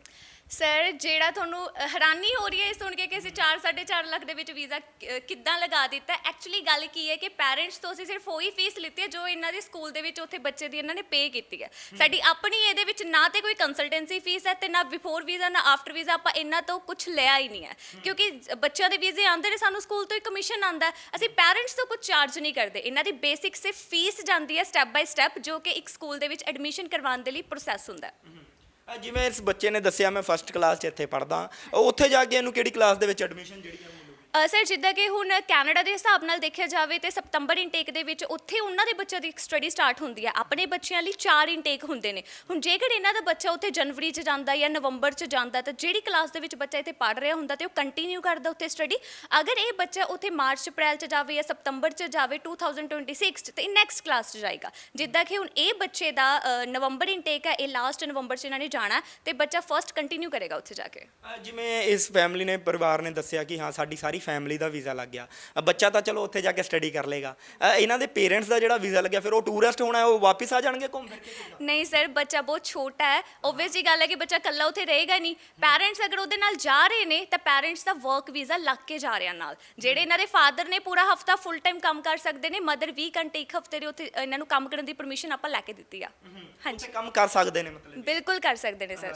ਸਰ ਜਿਹੜਾ ਤੁਹਾਨੂੰ ਅ, ਹੈਰਾਨੀ ਹੋ ਰਹੀ ਹੈ ਇਹ ਸੁਣ ਕੇ ਕਿ ਅਸੀਂ 4 4.5 ਲੱਖ ਦੇ ਵਿੱਚ ਵੀਜ਼ਾ ਕਿ- ਕਿੱਦਾਂ ਲਗਾ ਦਿੱਤਾ? ਐਕਚੁਅਲੀ ਗੱਲ ਕੀ ਹੈ ਕਿ ਪੈਰੈਂਟਸ ਤੋਂ ਅਸੀਂ ਸਿਰਫ ਉਹੀ ਫੀਸ ਲਿੱਤੀ ਹੈ ਜੋ ਇਹਨਾਂ ਦੇ ਸਕੂਲ ਦੇ ਵਿੱਚ ਉੱਥੇ ਬੱਚੇ ਦੀ ਇਹਨਾਂ ਨੇ ਪੇ ਕੀਤੀ ਹੈ। ਸਾਡੀ ਆਪਣੀ ਇਹਦੇ ਵਿੱਚ ਨਾ ਤੇ ਕੋਈ ਕੰਸਲਟੈਂਸੀ ਫੀਸ ਹੈ ਤੇ ਨਾ ਬਿਫੋਰ ਵੀਜ਼ਾ ਨਾ ਆਫਟਰ ਵੀਜ਼ਾ ਆਪਾਂ ਇਹਨਾਂ ਤੋਂ ਕੁਝ ਲਿਆ ਹੀ ਨਹੀਂ ਹੈ। ਕਿਉਂਕਿ ਜ- ਬੱਚਿਆਂ ਦੇ ਵੀਜ਼ੇ ਆਉਂਦੇ ਨੇ ਸਾਨੂੰ ਸਕੂਲ ਤੋਂ ਹੀ ਕਮਿਸ਼ਨ ਆਉਂਦਾ ਹੈ। ਅਸੀਂ ਪੈਰੈਂਟਸ ਤੋਂ ਕੁਝ ਚਾਰਜ ਨਹੀਂ ਕਰਦੇ। ਇਹਨਾਂ ਦੀ ਬੇਸਿਕ ਸਿਰਫ ਫੀਸ ਜਾਂਦੀ ਹੈ ਸਟੈਪ ਬਾਈ ਸਟੈਪ ਜੋ ਕਿ ਇੱਕ ਸਕੂਲ ਦੇ ਵਿੱਚ ਐਡਮਿਸ਼ਨ ਕਰਵਾਉਣ ਦੇ ਲਈ ਪ੍ਰੋਸੈਸ ਹੁੰਦਾ ਹੈ। ਜਿਵੇਂ ਇਸ ਬੱਚੇ ਨੇ ਦੱਸਿਆ, ਮੈਂ ਫਸਟ ਕਲਾਸ 'ਚ ਇੱਥੇ ਪੜਦਾ ਉੱਥੇ ਜਾ ਕੇ ਇਹਨੂੰ ਕਿਹੜੀ ਕਲਾਸ ਦੇ ਵਿੱਚ ਐਡਮਿਸ਼ਨ ਜਿਹੜੀ ਹੈ ਸਰ, ਜਿੱਦਾਂ ਕਿ ਹੁਣ ਕੈਨੇਡਾ ਦੇ ਹਿਸਾਬ ਨਾਲ ਦੇਖਿਆ ਜਾਵੇ ਤੇ ਸਤੰਬਰ ਇਨਟੇਕ ਦੇ ਵਿੱਚ ਉੱਥੇ ਉਹਨਾਂ ਦੇ ਬੱਚਿਆਂ ਦੀ ਸਟੱਡੀ ਸਟਾਰਟ ਹੁੰਦੀ ਹੈ। ਆਪਣੇ ਬੱਚਿਆਂ ਲਈ ਚਾਰ ਇਨਟੇਕ ਹੁੰਦੇ ਨੇ। ਹੁਣ ਜੇਕਰ ਇਹਨਾਂ ਦਾ ਬੱਚਾ ਉੱਥੇ ਜਨਵਰੀ 'ਚ ਜਾਂਦਾ ਜਾਂ ਨਵੰਬਰ 'ਚ ਜਾਂਦਾ, ਤਾਂ ਜਿਹੜੀ ਕਲਾਸ ਦੇ ਵਿੱਚ ਬੱਚਾ ਇੱਥੇ ਪੜ੍ਹ ਰਿਹਾ ਹੁੰਦਾ ਤੇ ਉਹ ਕੰਟੀਨਿਊ ਕਰਦਾ ਉੱਥੇ ਸਟੱਡੀ ਅਗਰ ਇਹ ਬੱਚਾ ਉੱਥੇ ਮਾਰਚ, ਅਪ੍ਰੈਲ 'ਚ ਜਾਵੇ ਜਾਂ ਸਤੰਬਰ 'ਚ ਜਾਵੇ 2026 'ਚ, ਤੇ ਨੈਕਸਟ ਕਲਾਸ 'ਚ ਜਾਏਗਾ। ਜਿੱਦਾਂ ਕਿ ਹੁਣ ਇਹ ਬੱਚੇ ਦਾ ਨਵੰਬਰ ਇਨਟੇਕ ਹੈ, ਇਹ ਲਾਸਟ ਨਵੰਬਰ 'ਚ ਇਹਨਾਂ ਨੇ ਜਾਣਾ ਹੈ ਤੇ ਬੱਚਾ ਫਰਸਟ ਕੰਟੀਨਿਊ ਕਰੇਗਾ ਉੱਥੇ ਜਾ ਕੇ। ਜਿਵੇਂ ਇਸ ਫੈਮਿਲੀ ਨੇ, ਪਰਿਵਾਰ ਨੇ ਦੱਸਿਆ ਕਿ ਹਾਂ, ਸਾਡੀ ਸਾਰੀ ਫੈਮਿਲੀ ਦਾ ਵੀਜ਼ਾ ਲੱਗ ਗਿਆ। ਅ, ਬੱਚਾ ਤਾਂ ਚਲੋ ਉੱਥੇ ਜਾ ਕੇ ਸਟੱਡੀ ਕਰ ਲੇਗਾ ਅ, ਇਹਨਾਂ ਦੇ ਪੇਰੈਂਟਸ ਦਾ ਜਿਹੜਾ ਵੀਜ਼ਾ ਲੱਗਿਆ ਫਿਰ ਉਹ ਟੂਰਿਸਟ ਹੋਣਾ ਉਹ ਵਾਪਸ ਆ ਜਾਣਗੇ ਘੁੰਮ ਫਿਰ ਕੇ? ਨਹੀਂ ਸਰ ਬੱਚਾ ਬਹੁਤ ਛੋਟਾ ਹੈ। ਓਬਵੀਅਸ ਜੀ ਗੱਲ ਹੈ ਕਿ ਬੱਚਾ ਇਕੱਲਾ ਉੱਥੇ ਰਹੇਗਾ ਨਹੀਂ। ਪੈਰੈਂਟਸ ਅਗਰ ਉਹਦੇ ਨਾਲ ਜਾ ਰਹੇ ਨੇ ਤਾਂ ਪੈਰੈਂਟਸ ਦਾ ਵਰਕ ਵੀਜ਼ਾ ਲੱਗ ਕੇ ਜਾ ਰਿਹਾ ਨਾਲ। ਜਿਹੜੇ ਇਹਨਾਂ ਦੇ ਫਾਦਰ ਨੇ ਪੂਰਾ ਹਫਤਾ ਫੁੱਲ ਟਾਈਮ ਕੰਮ ਕਰ ਸਕਦੇ ਨੇ ਮਦਰ 20 ਘੰਟੇ ਇੱਕ ਹਫ਼ਤੇ ਦੇ ਉੱਥੇ ਇਹਨਾਂ ਨੂੰ ਕੰਮ ਕਰਨ ਦੀ ਪਰਮਿਸ਼ਨ ਆਪਾਂ ਲੈ ਕੇ ਦਿੱਤੀ ਆ। ਹਾਂਜੀ। ਕੰਮ ਕਰ ਸਕਦੇ ਨੇ ਮਤਲਬ ਬਿਲਕੁਲ ਕਰ ਸਕਦੇ ਨੇ ਸਰ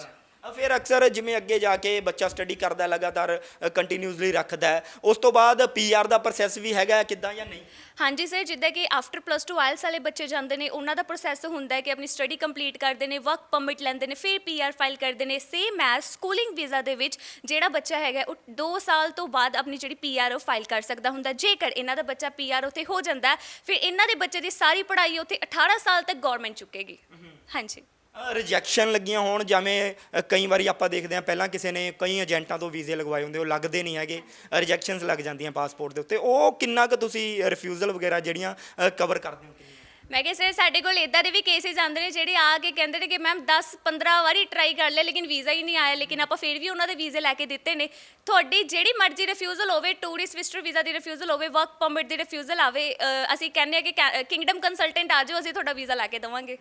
ਫਿਰ ਅਕਸਰ ਜਿਵੇਂ ਅੱਗੇ ਜਾ ਕੇ ਬੱਚਾ ਸਟੱਡੀ ਕਰਦਾ ਲਗਾਤਾਰ ਕੰਟੀਨਿਊਸਲੀ ਰੱਖਦਾ ਹੈ ਉਸ ਤੋਂ ਬਾਅਦ ਪੀਆਰ ਦਾ ਪ੍ਰੋਸੈਸ ਵੀ ਹੈਗਾ ਕਿੱਦਾਂ ਜਾਂ ਨਹੀਂ? ਹਾਂਜੀ ਸਰ ਜਿੱਦਾਂ ਕਿ ਆਫਟਰ ਪਲੱਸ 2 ਆਇਲਸ ਵਾਲੇ ਬੱਚੇ ਜਾਂਦੇ ਨੇ ਉਹਨਾਂ ਦਾ ਪ੍ਰੋਸੈਸ ਹੁੰਦਾ ਹੈ ਕਿ ਆਪਣੀ ਸਟੱਡੀ ਕੰਪਲੀਟ ਕਰਦੇ ਨੇ ਵਰਕ ਪਰਮਿਟ ਲੈਂਦੇ ਨੇ ਫਿਰ ਪੀਆਰ ਫਾਈਲ ਕਰਦੇ ਨੇ ਸੇਮ ਐਸ ਸਕੂਲਿੰਗ ਵੀਜ਼ਾ ਦੇ ਵਿੱਚ ਜਿਹੜਾ ਬੱਚਾ ਹੈਗਾ ਉਹ 2 ਸਾਲ ਤੋਂ ਬਾਅਦ ਆਪਣੀ ਜਿਹੜੀ ਪੀਆਰ ਉਹ ਫਾਈਲ ਕਰ ਸਕਦਾ ਹੁੰਦਾ ਜੇਕਰ ਇਹਨਾਂ ਦਾ ਬੱਚਾ ਪੀਆਰ ਉੱਥੇ ਹੋ ਜਾਂਦਾ ਫਿਰ ਇਹਨਾਂ ਦੇ ਬੱਚੇ ਦੀ ਸਾਰੀ ਪੜ੍ਹਾਈ ਉੱਥੇ 18 ਸਾਲ ਤੱਕ ਗਵਰਨਮੈਂਟ ਚੁੱਕੇਗੀ। ਹਾਂਜੀ। ਰਿਜੈਕਸ਼ਨ ਲੱਗੀਆਂ ਹੋਣ ਜਿਵੇਂ ਅ, ਕਈ ਵਾਰੀ ਆਪਾਂ ਦੇਖਦੇ ਹਾਂ ਪਹਿਲਾਂ ਕਿਸੇ ਨੇ ਕਈ ਏਜੰਟਾਂ ਤੋਂ ਵੀਜ਼ੇ ਲਗਵਾਏ ਹੁੰਦੇ ਉਹ ਲੱਗਦੇ ਨਹੀਂ ਹੈਗੇ ਰਿਜੈਕਸ਼ਨਸ ਲੱਗ ਜਾਂਦੀਆਂ ਪਾਸਪੋਰਟ ਦੇ ਉੱਤੇ। ਉਹ ਕਿੰਨਾ ਕੁ ਤੁਸੀਂ ਰਿਫਿਊਜ਼ਲ ਵਗੈਰਾ ਜਿਹੜੀਆਂ ਕਵਰ ਕਰਦੇ ਹੋ? ਮੈਂ ਕਿਹਾ ਸਰ ਸਾਡੇ ਕੋਲ ਇਦਾਂ ਦੇ ਵੀ ਕੇਸਿਸ ਆਉਂਦੇ ਨੇ ਜਿਹੜੇ ਆ ਕੇ ਕਹਿੰਦੇ ਨੇ ਕਿ ਮੈਮ 10 15 ਵਾਰੀ ਟਰਾਈ ਕਰ ਲਿਆ ਲੇਕਿਨ ਵੀਜ਼ਾ ਹੀ ਨਹੀਂ ਆਇਆ ਲੇਕਿਨ ਆਪਾਂ ਫਿਰ ਵੀ ਉਹਨਾਂ ਦੇ ਵੀਜ਼ੇ ਲੈ ਕੇ ਦਿੱਤੇ ਨੇ। ਤੁਹਾਡੀ ਜਿਹੜੀ ਮਰਜ਼ੀ ਰਿਫਿਊਜ਼ਲ ਹੋਵੇ ਟੂਰਿਸਟ ਵਿਜ਼ਟਰ ਵੀਜ਼ਾ ਦੀ ਰਿਫਿਊਜ਼ਲ ਹੋਵੇ ਵਰਕ ਪਰਮਿਟ ਦੀ ਰਿਫਿਊਜ਼ਲ ਆਵੇ ਅ, ਅਸੀਂ ਕਹਿੰਦੇ ਆ ਕਿ ਕਿੰਗਡਮ ਕੰਸਲਟੈਂਟ ਆ ਜਾਓ ਅਸੀਂ ਤੁਹਾਡਾ ਵੀਜ਼ਾ ਲੈ ਕੇ ਦੇਵਾਂਗੇ।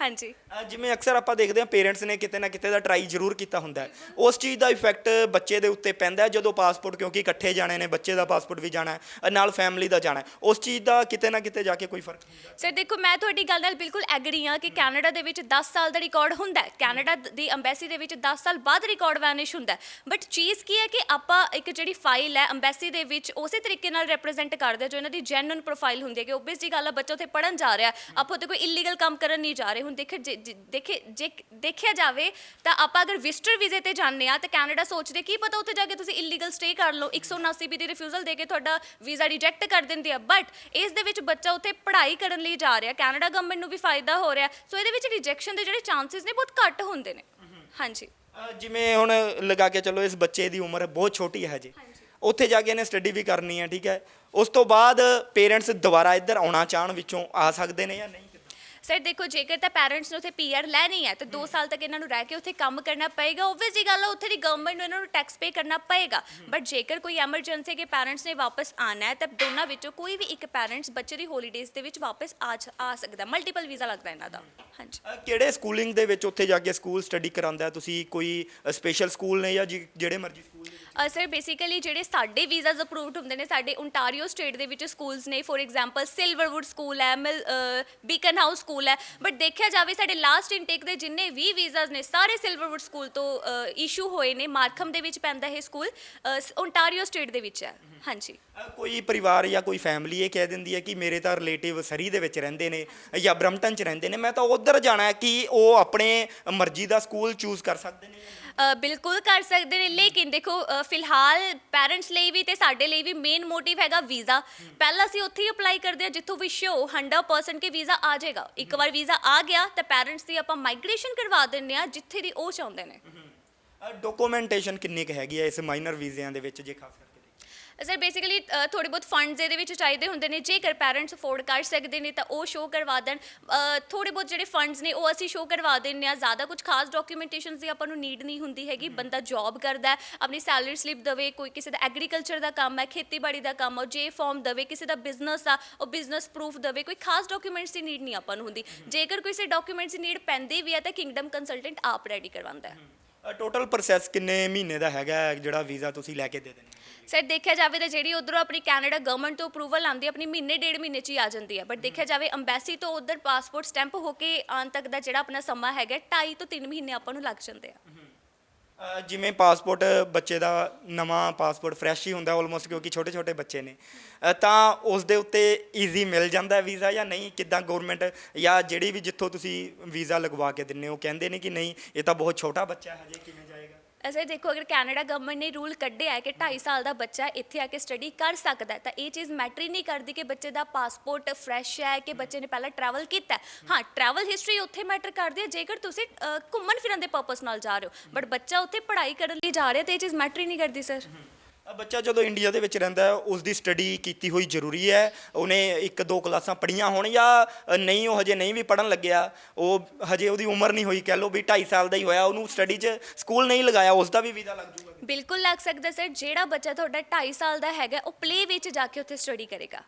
ਹਾਂਜੀ। ਜਿਵੇਂ ਅਕਸਰ ਆਪਾਂ ਦੇਖਦੇ ਹਾਂ ਪੇਰੈਂਟਸ ਨੇ ਕਿਤੇ ਨਾ ਕਿਤੇ ਦਾ ਟਰਾਈ ਜ਼ਰੂਰ ਕੀਤਾ ਹੁੰਦਾ ਹੈ। ਉਸ ਚੀਜ਼ ਦਾ ਇਫੈਕਟ ਬੱਚੇ ਦੇ ਉੱਤੇ ਪੈਂਦਾ ਹੈ ਜਦੋਂ ਪਾਸਪੋਰਟ ਕਿਉਂਕਿ ਇਕੱਠੇ ਜਾਣੇ ਨੇ ਬੱਚੇ ਦਾ ਪਾਸਪੋਰਟ ਵੀ ਜਾਣਾ ਹੈ ਨਾਲ ਫੈਮਿਲੀ ਦਾ ਜਾਣਾ ਹੈ। ਉਸ ਚੀਜ਼ ਦਾ ਕਿਤੇ ਨਾ ਕਿਤੇ ਜਾ ਕੇ ਕੋਈ ਫ਼ਰਕ ਹੁੰਦਾ ਹੈ? ਸਰ ਦੇਖੋ ਦੇਖੋ, ਮੈਂ ਤੁਹਾਡੀ ਗੱਲ ਨਾਲ ਬਿਲਕੁਲ ਐਗਰੀ ਹਾਂ ਕਿ ਕੈਨੇਡਾ ਦੇ ਵਿੱਚ 10 ਸਾਲ ਦਾ ਰਿਕਾਰਡ ਹੁੰਦਾ ਹੈ। ਕੈਨੇਡਾ ਦੀ ਐਮਬੈਸੀ ਦੇ ਵਿੱਚ 10 ਸਾਲ ਬਾਅਦ ਰਿਕਾਰਡ ਵੈਨਿਸ਼ ਹੁੰਦਾ ਬਟ ਚੀਜ਼ ਕੀ ਹੈ ਕਿ ਆਪਾਂ ਇੱਕ ਜਿਹੜੀ ਫਾਈਲ ਹੈ ਐਮਬੈਸੀ ਦੇ ਵਿੱਚ ਉਸੇ ਤਰੀਕੇ ਨਾਲ ਰਿਪਰੈਜ਼ੈਂਟ ਕਰਦੇ ਹਾਂ, ਜੋ ਇਹਨਾਂ ਦੀ ਜੈਨੂਇਨ ਪ੍ਰੋਫਾਈਲ ਹੁੰਦੀ ਹੈ ਕਿ ਓਬਵੀਅਸ ਜੀ ਗੱਲ ਹੈ ਬੱਚਾ ਉੱਥੇ ਪੜਨ ਜਾ ਰਿਹਾ ਆਪਾਂ ਉੱਥੇ ਕੋਈ ਇਲੀਗਲ ਕੰਮ ਕਰਨ ਨਹੀਂ ਜਾ ਰਹੇ ਹੁਣ ਦੇਖੇ ਜੇ- ਜੇ- ਦੇਖੇ, ਜੇ ਦੇਖਿਆ ਜਾਵੇ ਤਾਂ ਆਪਾਂ ਅਗਰ ਵਿਜ਼ਟਰ ਵੀਜ਼ੇ ਤੇ ਜਾਂਦੇ ਆ ਤਾਂ ਕੈਨੇਡਾ ਸੋਚਦੇ ਕੀ ਪਤਾ ਉੱਥੇ ਜਾ ਕੇ ਤੁਸੀਂ ਇਲੀਗਲ ਸਟੇ ਕਰ ਲਓ। 179 ਬੀ ਦੀ ਰਿਫਿਊਜ਼ਲ ਦੇ ਕੇ ਤੁਹਾਡਾ ਵੀਜ਼ਾ ਰਿਜੈਕਟ ਕਰ ਦਿੰਦੇ ਆ। ਬਟ ਇਸ ਦੇ ਵਿੱਚ ਬੱਚਾ ਉੱਥੇ ਪੜ੍ਹਾਈ ਕਰਨ ਲਈ ਜਾ ਰਿਹਾ ਕੈਨੇਡਾ ਗਵਰਨਮੈਂਟ ਨੂੰ ਵੀ ਫਾਇਦਾ ਹੋ ਰਿਹਾ। ਸੋ ਇਹਦੇ ਵਿੱਚ ਰਿਜੈਕਸ਼ਨ ਦੇ ਜਿਹੜੇ ਚਾਂਸਸ ਨੇ ਬਹੁਤ ਘੱਟ ਹੁੰਦੇ ਨੇ। ਹਾਂਜੀ। ਅ, ਜਿਵੇਂ ਹੁਣ ਲਗਾ ਕੇ ਚੱਲੋ ਇਸ ਬੱਚੇ ਦੀ ਉਮਰ ਬਹੁਤ ਛੋਟੀ ਹੈ ਹਜੇ। ਉੱਥੇ ਜਾ ਕੇ ਇਹਨੇ ਸਟੱਡੀ ਵੀ ਕਰਨੀ ਹੈ ਠੀਕ ਹੈ। ਉਸ ਤੋਂ ਬਾਅਦ ਪੇਰੈਂਟਸ ਦੁਬਾਰਾ ਇੱਧਰ ਆਉਣਾ ਚਾਹਣ ਵਿੱਚੋਂ ਆ ਸਕਦੇ ਨੇ ਜਾਂ ਨਹੀਂ? ਸਰ ਦੇਖੋ ਜੇਕਰ ਤਾਂ ਪੈਰੈਂਟਸ ਨੇ ਉੱਥੇ ਪੀਆਰ ਲੈਣੀ ਹੈ ਤਾਂ 2 ਸਾਲ ਤੱਕ ਇਹਨਾਂ ਨੂੰ ਰਹਿ ਕੇ ਉੱਥੇ ਕੰਮ ਕਰਨਾ ਪਏਗਾ। ਓਬਵੀਅਸ ਜੀ ਗੱਲ ਹੈ ਉੱਥੇ ਦੀ ਗਵਰਨਮੈਂਟ ਨੂੰ ਇਹਨਾਂ ਨੂੰ ਟੈਕਸ ਪੇ ਕਰਨਾ ਪਏਗਾ। ਬਟ ਜੇਕਰ ਕੋਈ ਐਮਰਜੈਂਸੀ ਕੇ ਪੈਰੈਂਟਸ ਨੇ ਵਾਪਸ ਆਣਾ ਹੈ ਤਾਂ ਦੋਨਾਂ ਵਿੱਚੋਂ ਕੋਈ ਵੀ ਇੱਕ ਪੈਰੈਂਟਸ ਬੱਚੇ ਦੀ ਹੌਲੀਡੇਜ਼ ਦੇ ਵਿੱਚ ਵਾਪਸ ਆ ਜ- ਆ ਸਕਦਾ। ਮਲਟੀਪਲ ਵੀਜ਼ਾ ਲੱਗਦਾ ਇਹਨਾਂ ਦਾ। ਹਾਂਜੀ। ਅ, ਕਿਹੜੇ ਸਕੂਲਿੰਗ ਦੇ ਵਿੱਚ ਉੱਥੇ ਜਾ ਕੇ ਸਕੂਲ ਸਟੱਡੀ ਕਰਾਉਂਦਾ ਹੈ? ਤੁਸੀਂ ਕੋਈ ਸਪੈਸ਼ਲ ਸਕੂਲ ਨੇ ਜਾਂ ਜੀ- ਜਿਹੜੇ ਮਰਜ਼ੀ ਸਕੂਲ? ਸਰ ਬੇਸਿਕਲੀ ਜਿਹੜੇ ਸਾਡੇ ਵੀਜ਼ਾਸ ਅਪਰੂਵਡ ਹੁੰਦੇ ਨੇ ਸਾਡੇ ਓਨਟਾਰੀਓ ਸਟੇਟ ਦੇ ਵਿੱਚ ਸਕੂਲਸ ਨੇ ਫੋਰ ਐਗਜ਼ਾਮਪਲ ਸਿਲਵਰਵੁੱਡ ਸਕੂਲ ਹੈ ਮਿਲ ਬੀਕਨ ਹਾਊਸ ਸਕੂਲ ਹੈ ਬਟ ਦੇਖਿਆ ਜਾਵੇ ਸਾਡੇ ਲਾਸਟ ਇਨਟੇਕ ਦੇ ਜਿੰਨੇ ਵੀ ਵੀਜ਼ਾਸ ਨੇ ਸਾਰੇ ਸਿਲਵਰਵੁੱਡ ਸਕੂਲ ਤੋਂ ਇਸ਼ੂ ਹੋਏ ਨੇ ਮਾਰਕਮ ਦੇ ਵਿੱਚ ਪੈਂਦਾ ਇਹ ਸਕੂਲ ਓਨਟਾਰੀਓ ਸਟੇਟ ਦੇ ਵਿੱਚ ਹੈ। ਹਾਂਜੀ। ਕੋਈ ਪਰਿਵਾਰ ਜਾਂ ਕੋਈ ਫੈਮਿਲੀ ਇਹ ਕਹਿ ਦਿੰਦੀ ਹੈ ਕਿ ਮੇਰੇ ਤਾਂ ਰਿਲੇਟਿਵ ਸਰੀ ਦੇ ਵਿੱਚ ਰਹਿੰਦੇ ਨੇ ਜਾਂ ਬ੍ਰਮਟਨ 'ਚ ਰਹਿੰਦੇ ਨੇ ਮੈਂ ਤਾਂ ਉੱਧਰ ਜਾਣਾ ਹੈ ਕਿ ਉਹ ਆਪਣੇ ਮਰਜ਼ੀ ਦਾ ਸਕੂਲ ਚੂਜ਼ ਕਰ ਸਕਦੇ ਨੇ ਬਿਲਕੁਲ ਕਰ ਸਕਦੇ ਨੇ ਲੇਕਿਨ ਦੇਖੋ ਫਿਲਹਾਲ ਪੈਰੈਂਟਸ ਲਈ ਵੀ ਤੇ ਸਾਡੇ ਲਈ ਵੀ ਮੇਨ ਮੋਟਿਵ ਹੈਗਾ ਵੀਜ਼ਾ ਪਹਿਲਾਂ ਅਸੀਂ ਉੱਥੇ ਹੀ ਅਪਲਾਈ ਕਰਦੇ ਹਾਂ, ਜਿੱਥੋਂ ਵੀ ਸ਼ੋ 100% ਕਿ ਵੀਜ਼ਾ ਆ ਜਾਏਗਾ। ਇੱਕ ਵਾਰ ਵੀਜ਼ਾ ਆ ਗਿਆ, ਤਾਂ ਪੈਰੈਂਟਸ ਦੀ ਆਪਾਂ ਮਾਈਗ੍ਰੇਸ਼ਨ ਕਰਵਾ ਦਿੰਨੇ ਆ ਜਿੱਥੇ ਦੀ ਉਹ ਚਾਹੁੰਦੇ ਨੇ। ਡਾਕੂਮੈਂਟੇਸ਼ਨ ਕਿੰਨੀ ਕੁ ਹੈਗੀ ਹੈ ਇਸ ਮਾਈਨਰ ਵੀਜ਼ਿਆਂ ਦੇ ਵਿੱਚ ਜੇ ਖਾਸ ਕਰਕੇ? ਸਰ ਬੇਸਿਕਲੀ ਥੋੜੇ ਬਹੁਤ ਫੰਡਸ ਇਹਦੇ ਵਿੱਚ ਚਾਹੀਦੇ ਹੁੰਦੇ ਨੇ। ਜੇਕਰ ਪੈਰੈਂਟਸ ਅਫੋਰਡ ਕਰ ਸਕਦੇ ਨੇ ਤਾਂ ਉਹ ਸ਼ੋ ਕਰਵਾ ਦੇਣ। ਥੋੜੇ ਬਹੁਤ ਜਿਹੜੇ ਫੰਡਸ ਨੇ ਉਹ ਅਸੀਂ ਸ਼ੋ ਕਰਵਾ ਦਿੰਨੇ ਆ ਜ਼ਿਆਦਾ ਕੁਝ ਖਾਸ ਡਾਕੂਮੈਂਟੇਸ਼ਨਸ ਦੀ ਆਪਾਂ ਨੂੰ ਨੀਡ ਨਹੀਂ ਹੁੰਦੀ ਹੈਗੀ। ਬੰਦਾ ਜੌਬ ਕਰਦਾ ਆਪਣੀ ਸੈਲਰੀ ਸਲਿੱਪ ਦਵੇ ਕੋਈ ਕਿਸੇ ਦਾ ਐਗਰੀਕਲਚਰ ਦਾ ਕੰਮ ਹੈ ਖੇਤੀਬਾੜੀ ਦਾ ਕੰਮ ਹੈ ਜੇ ਫਾਰਮ ਦਵੇ ਕਿਸੇ ਦਾ ਬਿਜ਼ਨਸ ਆ ਉਹ ਬਿਜ਼ਨਸ ਪ੍ਰੂਫ ਦਵੇ ਕੋਈ ਖਾਸ ਡਾਕੂਮੈਂਟਸ ਦੀ ਨੀਡ ਨਹੀਂ ਆਪਾਂ ਨੂੰ ਹੁੰਦੀ। ਜੇਕਰ ਕਿਸੇ ਡਾਕੂਮੈਂਟਸ ਦੀ ਨੀਡ ਪੈਂਦੀ ਵੀ ਹੈ ਤਾਂ ਕਿੰਗਡਮ ਕੰਸਲਟੈਂਟ ਆਪ ਰੈਡੀ ਕਰਵਾਉਂਦਾ ਹੈ। ਟੋਟਲ ਪ੍ਰੋਸੈਸ ਕਿੰਨੇ ਮਹੀਨੇ ਦਾ ਹੈਗਾ ਹੈ ਜਿਹੜਾ ਵੀਜ਼ਾ ਤੁਸੀਂ ਲੈ ਕੇ ਦੇ ਦਿੰਦੇ ਹੋ? ਸਰ ਦੇਖਿਆ ਜਾਵੇ ਤਾਂ ਜਿਹੜੀ ਉਧਰੋਂ ਆਪਣੀ ਕੈਨੇਡਾ ਗਵਰਨਮੈਂਟ ਤੋਂ ਅਪਰੂਵਲ ਆਉਂਦੀ ਹੈ ਆਪਣੀ ਮਹੀਨੇ ਡੇਢ ਮਹੀਨੇ ਚ ਹੀ ਆ ਜਾਂਦੀ ਹੈ। ਬਟ ਦੇਖਿਆ ਜਾਵੇ ਅੰਬੈਸੀ ਤੋਂ ਉਧਰ ਪਾਸਪੋਰਟ ਸਟੈਂਪ ਹੋ ਕੇ ਆਉਣ ਤੱਕ ਦਾ ਜਿਹੜਾ ਆਪਣਾ ਸਮਾਂ ਹੈਗਾ 2.5 ਤੋਂ 3 ਮਹੀਨੇ ਆਪਾਂ ਨੂੰ ਲੱਗ ਜਾਂਦੇ ਆ। ਅ, ਜਿਵੇਂ ਪਾਸਪੋਰਟ ਬੱਚੇ ਦਾ ਨਵਾਂ ਪਾਸਪੋਰਟ ਫਰੈਸ਼ ਹੀ ਹੁੰਦਾ ਆਲਮੋਸਟ ਕਿਉਂਕਿ ਛੋਟੇ ਛੋਟੇ ਬੱਚੇ ਨੇ। ਅ, ਤਾਂ ਉਸ ਦੇ ਉੱਤੇ ਈਜ਼ੀ ਮਿਲ ਜਾਂਦਾ ਵੀਜ਼ਾ ਜਾਂ ਨਹੀਂ? ਕਿੱਦਾਂ ਗਵਰਨਮੈਂਟ ਜਾਂ ਜਿਹੜੀ ਵੀ ਜਿੱਥੋਂ ਤੁਸੀਂ ਵੀਜ਼ਾ ਲਗਵਾ ਕੇ ਦਿੰਨੇ ਹੋ ਕਹਿੰਦੇ ਨੇ ਕਿ ਨਹੀਂ ਇਹ ਤਾਂ ਬਹੁਤ ਛੋਟਾ ਬੱਚਾ ਹੈ ਹਜੇ ਕਿਵੇਂ ਜਾਏਗਾ ਦੇਖੋ ਅਗਰ ਕੈਨੇਡਾ ਗਵਰਨਮੈਂਟ ਨੇ ਰੂਲ ਕੱਢਿਆ ਹੈ ਕਿ 2.5 ਸਾਲ ਦਾ ਬੱਚਾ ਇੱਥੇ ਆ ਕੇ ਸਟੱਡੀ ਕਰ ਸਕਦਾ ਹੈ ਤਾਂ ਇਹ ਚੀਜ਼ ਮੈਟਰ ਹੀ ਨਹੀਂ ਕਰਦੀ ਕਿ ਬੱਚੇ ਦਾ ਪਾਸਪੋਰਟ ਫਰੈਸ਼ ਹੈ ਕਿ ਬੱਚੇ ਨੇ ਪਹਿਲਾਂ ਟਰੈਵਲ ਕੀਤਾ ਹੈ। ਹਾਂ ਟਰੈਵਲ ਹਿਸਟਰੀ ਉੱਥੇ ਮੈਟਰ ਕਰਦੀ ਹੈ ਜੇਕਰ ਤੁਸੀਂ ਅ, ਘੁੰਮਣ ਫਿਰਨ ਦੇ ਪਰਪਸ ਨਾਲ ਜਾ ਰਹੇ ਹੋ ਬਟ ਬੱਚਾ ਉੱਥੇ ਪੜ੍ਹਾਈ ਕਰਨ ਲਈ ਜਾ ਰਿਹਾ ਤੇ ਇਹ ਚੀਜ਼ ਮੈਟਰ ਹੀ ਨਹੀਂ ਕਰਦੀ ਸਰ ਬੱਚਾ ਜਦੋਂ ਇੰਡੀਆ ਦੇ ਵਿੱਚ ਰਹਿੰਦਾ ਹੈ ਉਸ ਦੀ ਸਟੱਡੀ ਕੀਤੀ ਹੋਈ ਜ਼ਰੂਰੀ ਹੈ। ਉਹਨੇ ਇੱਕ ਦੋ ਕਲਾਸਾਂ ਪੜ੍ਹੀਆਂ ਹੋਣ ਜਾਂ ਨਹੀਂ ਉਹ ਹਜੇ ਨਹੀਂ ਵੀ ਪੜਨ ਲੱਗਿਆ। ਉਹ ਹਜੇ ਉਹਦੀ ਉਮਰ ਨਹੀਂ ਹੋਈ ਕਹਿ ਲਓ ਵੀ 2.5 ਸਾਲ ਦਾ ਹੀ ਹੋਇਆ। ਉਹਨੂੰ ਸਟੱਡੀ 'ਚ ਸਕੂਲ ਨਹੀਂ ਲਗਾਇਆ ਉਸ ਦਾ ਵੀ ਵੀਜ਼ਾ ਲੱਗ ਜੂਗਾ। ਬਿਲਕੁਲ ਲੱਗ ਸਕਦਾ ਸਰ ਜਿਹੜਾ ਬੱਚਾ ਤੁਹਾਡਾ 2.5 ਸਾਲ ਦਾ ਹੈਗਾ ਉਹ ਪਲੇ ਵਿੱਚ ਜਾ ਕੇ ਉੱਥੇ ਸਟੱਡੀ ਕਰੇਗਾ।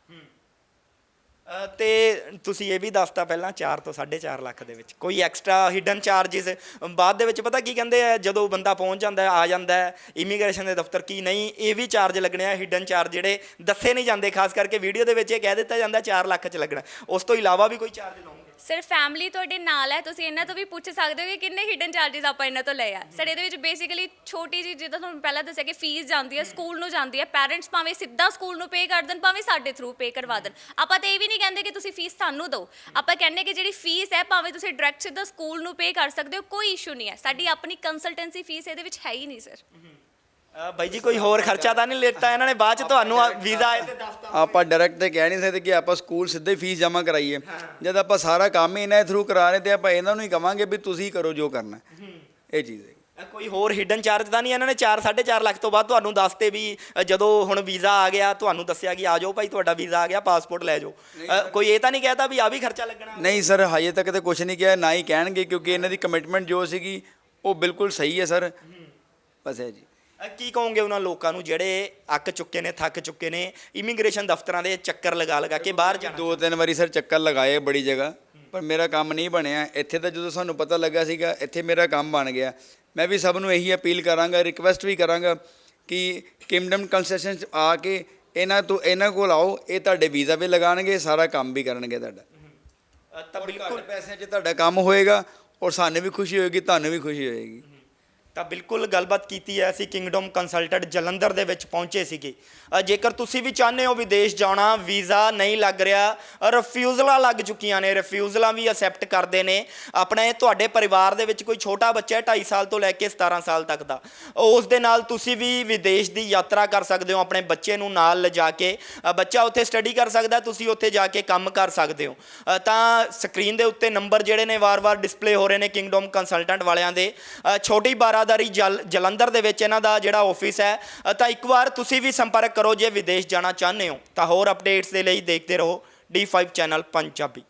ਅ, ਤੇ ਤੁਸੀਂ ਇਹ ਵੀ ਦੱਸਤਾ ਪਹਿਲਾਂ 4 ਤੋਂ 4.5 ਲੱਖ ਦੇ ਵਿੱਚ। ਕੋਈ ਐਕਸਟਰਾ ਹਿਡਨ ਚਾਰजेस ਬਾਅਦ ਦੇ ਵਿੱਚ ਪਤਾ ਕੀ ਕਹਿੰਦੇ ਆ? ਜਦੋਂ ਬੰਦਾ ਪਹੁੰਚ ਜਾਂਦਾ ਹੈ ਆ ਜਾਂਦਾ ਇਮੀਗ੍ਰੇਸ਼ਨ ਦੇ ਦਫ਼ਤਰ ਕੀ ਨਹੀਂ ਇਹ ਵੀ ਚਾਰਜ ਲੱਗਣੇ ਆ ਹਿਡਨ ਚਾਰਜ ਜਿਹੜੇ ਦੱਸੇ ਨਹੀਂ ਜਾਂਦੇ। ਖਾਸ ਕਰਕੇ ਵੀਡੀਓ ਦੇ ਵਿੱਚ ਇਹ ਕਹਿ ਦਿੱਤਾ ਜਾਂਦਾ 4 ਲੱਖ ਚ ਲੱਗਣਾ। ਉਸ ਤੋਂ ਇਲਾਵਾ ਵੀ ਕੋਈ ਚਾਰਜ ਲਾਉਂਗੇ। ਸਰ ਫੈਮਿਲੀ ਤੁਹਾਡੇ ਨਾਲ ਹੈ, ਤੁਸੀਂ ਇਹਨਾਂ ਤੋਂ ਵੀ ਪੁੱਛ ਸਕਦੇ ਹੋ ਕਿ ਕਿੰਨੇ ਹਿਡਨ ਚਾਰजेस ਆਪਾਂ ਇਹਨਾਂ ਤੋਂ ਲਏ ਆ। ਸਰ ਇਹਦੇ ਵਿੱਚ ਬੇਸਿਕਲੀ ਛੋਟੀ ਜੀ ਜਿੱਦਾਂ ਤੁਹਾਨੂੰ ਪਹਿਲਾਂ ਦੱਸਿਆ ਕਿ ਫੀਸ ਜਾਂਦੀ ਹੈ ਸਕੂਲ ਨੂੰ ਜਾਂਦੀ ਹੈ ਪੈਰੈਂਟਸ ਭਾਵੇਂ ਸਿੱਧਾ ਸਕੂਲ ਨੂੰ ਪੇ ਕਰ ਦੇਣ, ਭਾਵੇਂ ਸਾਡੇ ਥਰੂ ਪੇ ਕਰਵਾ ਦੇਣ। ਆਪਾਂ ਤਾਂ ਇਹ ਵੀ ਨਹੀਂ ਕਹਿੰਦੇ ਕਿ ਤੁਸੀਂ ਫੀਸ ਸਾਨੂੰ ਦਿਓ। ਆਪਾਂ ਕਹਿੰਦੇ ਕਿ ਜਿਹੜੀ ਫੀਸ ਹੈ, ਭਾਵੇਂ ਤੁਸੀਂ ਡਾਇਰੈਕਟ ਸਿੱਧਾ ਸਕੂਲ ਨੂੰ ਪੇ ਕਰ ਸਕਦੇ ਹੋ, ਕੋਈ ਇਸ਼ੂ ਨਹੀਂ ਹੈ। ਸਾਡੀ ਆਪਣੀ ਕੰਸਲਟੈਂਸੀ ਫੀਸ ਇਹਦੇ ਵਿੱਚ ਹੈ ਹੀ ਨਹੀਂ ਸਰ ਬਾਈ ਜੀ ਕੋਈ ਹੋਰ ਖਰਚਾ ਤਾਂ ਨਹੀਂ ਲਿੱਤਾ ਇਹਨਾਂ ਨੇ? ਬਾਅਦ ਚ ਤੁਹਾਨੂੰ ਵੀਜ਼ਾ ਆਏ ਤੇ ਦੱਸਤਾ ਆਪਾਂ ਡਾਇਰੈਕਟ ਤੇ ਕਹਿ ਨਹੀਂ ਸਕਦੇ ਕਿ ਆਪਾਂ ਸਕੂਲ ਸਿੱਧੇ ਫੀਸ ਜਮ੍ਹਾਂ ਕਰਾਈਏ। ਜਦ ਆਪਾਂ ਸਾਰਾ ਕੰਮ ਹੀ ਇਹਨਾਂ ਦੇ ਥਰੂ ਕਰਾ ਰਹੇ ਤੇ ਆਪਾਂ ਇਹਨਾਂ ਨੂੰ ਹੀ ਕਵਾਂਗੇ ਵੀ ਤੁਸੀਂ ਕਰੋ ਜੋ ਕਰਨਾ। ਇਹ ਚੀਜ਼ ਹੈ। ਕੋਈ ਹੋਰ ਹਿਡਨ ਚਾਰਜ ਤਾਂ ਨਹੀਂ ਇਹਨਾਂ ਨੇ? 4 4.5 ਲੱਖ ਤੋਂ ਬਾਅਦ ਤੁਹਾਨੂੰ ਦੱਸਤੇ ਵੀ ਜਦੋਂ ਹੁਣ ਵੀਜ਼ਾ ਆ ਗਿਆ ਤੁਹਾਨੂੰ ਦੱਸਿਆ ਕਿ ਆ ਜਾਓ ਭਾਈ ਤੁਹਾਡਾ ਵੀਜ਼ਾ ਆ ਗਿਆ ਪਾਸਪੋਰਟ ਲੈ ਜਾਓ। ਕੋਈ ਇਹ ਤਾਂ ਨਹੀਂ ਕਹਿਤਾ ਵੀ ਆ ਵੀ ਖਰਚਾ ਲੱਗਣਾ? ਨਹੀਂ ਸਰ ਹਜੇ ਤੱਕ ਤੇ ਕੁਝ ਨਹੀਂ ਕਿਹਾ ਨਾ ਹੀ ਕਹਿਣਗੇ ਕਿਉਂਕਿ ਇਹਨਾਂ ਦੀ ਕਮਿਟਮੈਂਟ ਜੋ ਸੀਗੀ ਉਹ ਬਿਲਕੁਲ ਸਹੀ ਹੈ ਸਰ। ਬਸ ਹੈ ਜੀ। ਅ, ਕੀ ਕਹੋਗੇ ਉਹਨਾਂ ਲੋਕਾਂ ਨੂੰ ਜਿਹੜੇ ਅੱਕ ਚੁੱਕੇ ਨੇ ਥੱਕ ਚੁੱਕੇ ਨੇ ਇਮੀਗ੍ਰੇਸ਼ਨ ਦਫ਼ਤਰਾਂ ਦੇ ਚੱਕਰ ਲਗਾ ਲਗਾ ਕੇ ਬਾਹਰ ਜਾਣਾ ਦੋ ਤਿੰਨ ਵਾਰੀ ਸਰ ਚੱਕਰ ਲਗਾਏ ਬੜੀ ਜਗ੍ਹਾ ਪਰ ਮੇਰਾ ਕੰਮ ਨਹੀਂ ਬਣਿਆ। ਇੱਥੇ ਤਾਂ ਜਦੋਂ ਸਾਨੂੰ ਪਤਾ ਲੱਗਾ ਸੀਗਾ ਇੱਥੇ ਮੇਰਾ ਕੰਮ ਬਣ ਗਿਆ। ਮੈਂ ਵੀ ਸਭ ਨੂੰ ਇਹੀ ਅਪੀਲ ਕਰਾਂਗਾ ਰਿਕਵੈਸਟ ਵੀ ਕਰਾਂਗਾ ਕਿ ਕਿੰਗਡਮ ਕੰਸੈਸ਼ਨ ਚ ਆ ਕੇ ਇਹਨਾਂ ਤੋਂ ਇਹਨਾਂ ਕੋਲ ਆਓ ਇਹ ਤੁਹਾਡੇ ਵੀਜ਼ਾ ਵੀ ਲਗਾਣਗੇ ਸਾਰਾ ਕੰਮ ਵੀ ਕਰਨਗੇ ਤੁਹਾਡਾ। ਅ, ਤਾਂ ਬਿਲਕੁਲ ਪੈਸਿਆਂ 'ਚ ਤੁਹਾਡਾ ਕੰਮ ਹੋਏਗਾ ਔਰ ਸਾਨੂੰ ਵੀ ਖੁਸ਼ੀ ਹੋਏਗੀ ਤੁਹਾਨੂੰ ਵੀ ਖੁਸ਼ੀ ਹੋਏਗੀ। ਤਾਂ ਬਿਲਕੁਲ ਗੱਲਬਾਤ ਕੀਤੀ ਹੈ। ਅਸੀਂ ਕਿੰਗਡਮ ਕੰਸਲਟੈਂਟ ਜਲੰਧਰ ਦੇ ਵਿੱਚ ਪਹੁੰਚੇ ਸੀਗੇ। ਜੇਕਰ ਤੁਸੀਂ ਵੀ ਚਾਹੁੰਦੇ ਹੋ ਵਿਦੇਸ਼ ਜਾਣਾ, ਵੀਜ਼ਾ ਨਹੀਂ ਲੱਗ ਰਿਹਾ, ਰਿਫਿਊਜ਼ਲਾਂ ਲੱਗ ਚੁੱਕੀਆਂ ਨੇ, ਰਿਫਿਊਜ਼ਲਾਂ ਵੀ ਅਸੈਪਟ ਕਰਦੇ ਨੇ। ਆਪਣੇ ਤੁਹਾਡੇ ਪਰਿਵਾਰ ਦੇ ਵਿੱਚ ਕੋਈ ਛੋਟਾ ਬੱਚਾ ਹੈ 2.5 ਸਾਲ ਤੋਂ ਲੈ ਕੇ 17 ਸਾਲ ਤੱਕ ਦਾ। ਉਸ ਦੇ ਨਾਲ ਤੁਸੀਂ ਵੀ ਵਿਦੇਸ਼ ਦੀ ਯਾਤਰਾ ਕਰ ਸਕਦੇ ਹੋ, ਆਪਣੇ ਬੱਚੇ ਨੂੰ ਨਾਲ ਲਿਜਾ ਕੇ। ਬੱਚਾ ਉੱਥੇ ਸਟੱਡੀ ਕਰ ਸਕਦਾ, ਤੁਸੀਂ ਉੱਥੇ ਜਾ ਕੇ ਕੰਮ ਕਰ ਸਕਦੇ ਹੋ। ਤਾਂ ਸਕਰੀਨ ਦੇ ਉੱਤੇ ਨੰਬਰ ਜਿਹੜੇ ਨੇ ਵਾਰ-ਵਾਰ ਡਿਸਪਲੇ ਹੋ ਰਹੇ ਨੇ ਕਿੰਗਡਮ ਕੰਸਲਟੈਂਟ ਵਾਲਿਆਂ ਦੇ। ਛੋਟੀ ਬਾਰਾਦਾਰੀ ਜਲ ਜਲੰਧਰ ਦੇ ਵਿੱਚ ਇਹਨਾਂ ਦਾ ਜਿਹੜਾ ਆਫਿਸ ਹੈ ਤਾਂ ਇੱਕ ਵਾਰ ਤੁਸੀਂ ਵੀ ਸੰਪਰਕ ਕਰੋ ਜੇ ਵਿਦੇਸ਼ ਜਾਣਾ ਚਾਹੁੰਦੇ ਹੋ। ਤਾਂ ਹੋਰ ਅਪਡੇਟਸ ਦੇ ਲਈ ਦੇਖਦੇ ਰਹੋ D5 ਚੈਨਲ ਪੰਜਾਬੀ।